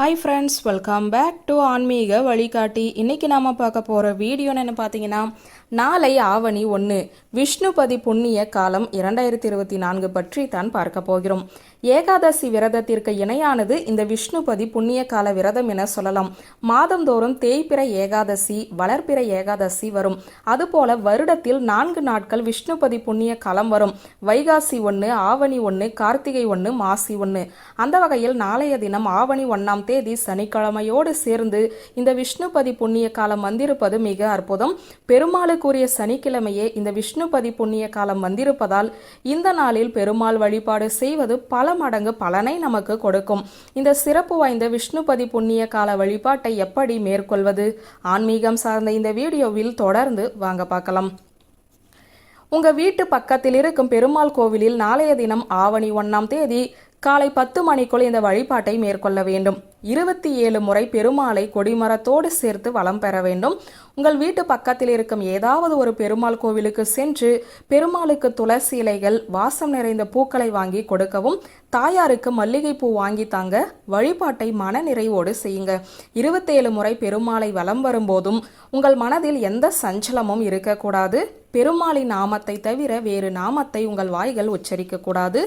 Hi friends welcome back to ஆன்மீக வழிகாட்டி இன்னைக்கு நாம பார்க்க போகிற வீடியோன்னு என்ன பார்த்தீங்கன்னா நாளை ஆவணி ஒன்று விஷ்ணுபதி புண்ணிய காலம் இரண்டாயிரத்தி இருபத்தி நான்கு பற்றி தான் பார்க்க போகிறோம். ஏகாதசி விரதத்திற்கு இணையானது இந்த விஷ்ணுபதி புண்ணிய கால விரதம் என சொல்லலாம். மாதந்தோறும் தேய்பிற ஏகாதசி வளர்ப்பிற ஏகாதசி வரும். அதுபோல வருடத்தில் நான்கு நாட்கள் விஷ்ணுபதி புண்ணிய காலம் வரும். வைகாசி ஒன்று ஆவணி ஒன்று கார்த்திகை ஒன்று மாசி ஒன்று அந்த வகையில் நாளைய தினம் ஆவணி ஒன்றாம் தேதி சனிக்கிழமையோடு சேர்ந்து இந்த விஷ்ணுபதி புண்ணிய காலம் வந்திருப்பது மிக அற்புதம். பெருமாளுக்குரிய சனிக்கிழமையே இந்த விஷ்ணுபதி புண்ணிய காலம் வந்திருப்பதால் இந்த நாளில் பெருமாள் வழிபாடு செய்வது பல மடங்கு பலனை நமக்கு கொடுக்கும். இந்த சிறப்பு வாய்ந்த விஷ்ணுபதி புண்ணிய கால வழிபாட்டை எப்படி மேற்கொள்வது? ஆன்மீகம் சார்ந்த இந்த வீடியோவில் தொடர்ந்து வாங்க பார்க்கலாம். உங்க வீட்டு பக்கத்தில் இருக்கும் பெருமாள் கோவிலில் நாளைய தினம் ஆவணி ஒன்னாம் தேதி காலை பத்து மணிக்குள் இந்த வழிபாட்டை மேற்கொள்ள வேண்டும். இருபத்தி ஏழு முறை பெருமாளை கொடிமரத்தோடு சேர்த்து வளம் பெற வேண்டும். உங்கள் வீட்டு பக்கத்தில் இருக்கும் ஏதாவது ஒரு பெருமாள் கோவிலுக்கு சென்று பெருமாளுக்கு துளசி இலைகள் வாசம் நிறைந்த பூக்களை வாங்கி கொடுக்கவும் தாயாருக்கு மல்லிகை பூ வாங்கி தாங்க வழிபாட்டை மன நிறைவோடு செய்யுங்க இருபத்தேழு முறை பெருமாளை வலம் வரும்போதும் உங்கள் மனதில் எந்த சஞ்சலமும் இருக்கக்கூடாது. பெருமாளின் நாமத்தை தவிர வேறு நாமத்தை உங்கள் வாய்கள் உச்சரிக்கக்கூடாது.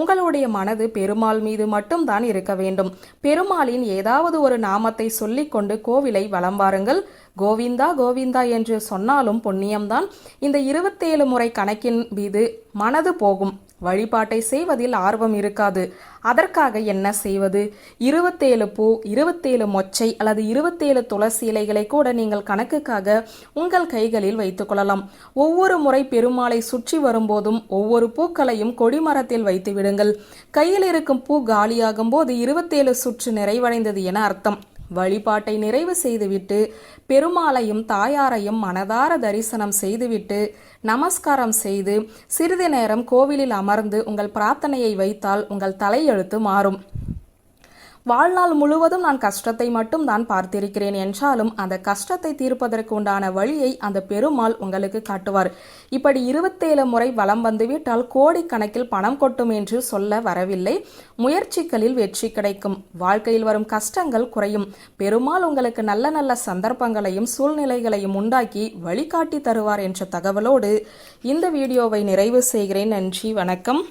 உங்களுடைய மனது பெருமாள் மீது மட்டும்தான் இருக்க வேண்டும். பெருமாளின் ஏதாவது ஒரு நாமத்தை சொல்லிக்கொண்டு கோவிலை வலம் வாருங்கள். கோவிந்தா கோவிந்தா என்று சொன்னாலும் புண்ணியம்தான். இந்த இருபத்தேழு முறை கணக்கின் மீது மனது போகும். வழிபாட்டை செய்வதில் ஆர்வம் இருக்காது. அதற்காக என்ன செய்வது? இருபத்தேழு பூ இருபத்தேழு மொச்சை அல்லது இருபத்தேழு துளசி இலைகளை கூட நீங்கள் கணக்குக்காக உங்கள் கைகளில் வைத்துக் கொள்ளலாம். ஒவ்வொரு முறை பெருமாளை சுற்றி வரும்போதும் ஒவ்வொரு பூக்களையும் கொடிமரத்தில் வைத்து விடுங்கள். கையில் இருக்கும் பூ காலியாகும் போது இருபத்தேழு சுற்று நிறைவடைந்தது என அர்த்தம். வழிபாட்டை நிறைவு செய்துவிட்டு பெருமாளையும் தாயாரையும் மனதார தரிசனம் செய்துவிட்டு நமஸ்காரம் செய்து சிறிது நேரம் கோவிலில் அமர்ந்து உங்கள் பிரார்த்தனையை வைத்தால் உங்கள் தலையெழுத்து மாறும். வாழ்நாள் முழுவதும் நான் கஷ்டத்தை மட்டும் தான் பார்த்திருக்கிறேன் என்றாலும் அந்த கஷ்டத்தை தீர்ப்பதற்கு உண்டான வழியை அந்த பெருமாள் உங்களுக்கு காட்டுவார். இப்படி இருபத்தேழு முறை வலம் வந்துவிட்டால் கோடிக்கணக்கில் பணம் கொட்டும் என்று சொல்ல வரவில்லை. முயற்சிகளில் வெற்றி கிடைக்கும். வாழ்க்கையில் வரும் கஷ்டங்கள் குறையும். பெருமாள் உங்களுக்கு நல்ல நல்ல சந்தர்ப்பங்களையும் சூழ்நிலைகளையும் உண்டாக்கி வழிகாட்டி தருவார் என்ற தகவலோடு இந்த வீடியோவை நிறைவு செய்கிறேன். நன்றி வணக்கம்.